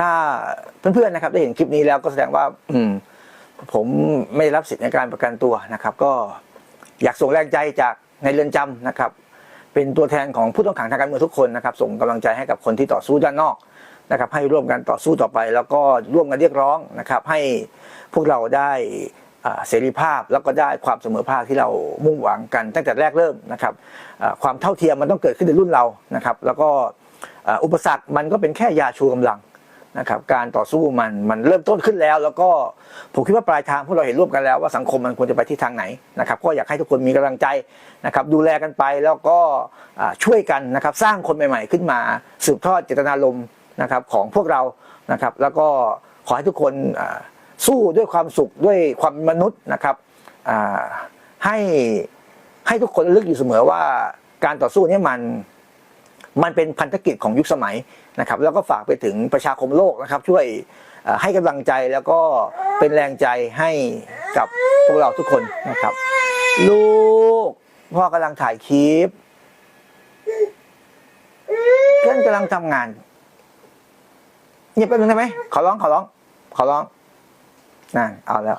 ถ้าเพื่อนๆนะครับได้เห็นคลิปนี้แล้วก็แสดงว่า อืม ผมไม่ได้รับสิทธิในการประกันตัวนะครับ ก็อยากส่งแรงใจจากในเรือนจำนะครับ เป็นตัวแทนของผู้ต้องขังทางการเมืองทุกคนนะครับ ส่งกำลังใจให้กับคนที่ต่อสู้ด้านนอกนะครับ ให้ร่วมกันต่อสู้ต่อไป แล้วก็ร่วมกันเรียกร้องนะครับ ให้พวกเราได้เสรีภาพแล้วก็ได้ความเสมอภาคที่เรามุ่งหวังกันตั้งแต่แรกเริ่มนะครับความเท่าเทียมมันต้องเกิดขึ้นในรุ่นเรานะครับ แล้วก็อุปสรรคมันก็เป็นแค่ยาชูกำลัง นะครับการต่อสู้มันมันเริ่มต้นขึ้นแล้ว แล้วก็ผมคิดว่าปลายทางพวกเราเห็นร่วมกันแล้วว่าสังคมมันควรจะไปที่ทางไหนนะครับก็อยากให้ทุกคนมีกำลังใจนะครับดูแลกันไปแล้วก็ช่วยกันนะครับสร้างคนใหม่ ๆ ขึ้นมาสืบทอดเจตนารมณ์นะครับของพวกเรานะครับแล้วก็ขอให้ทุกคนสู้ด้วยความสุขด้วยความมนุษย์นะครับให้ให้ทุกคนลึกอยู่เสมอว่าการต่อสู้นี้มัน มันเป็นพันธกิจของยุคสมัยนะครับ แล้วก็ฝากไปถึงประชาคมโลกนะครับ ช่วยให้กำลังใจแล้วก็เป็นแรงใจให้กับพวกเราทุกคนนะครับ ลูก พ่อกำลังถ่ายคลิปเพื่อนกำลังทำงานเงียบไปบนึงได้ไหมขอร้องขอร้องขอร้องนั่นเอาแล้ว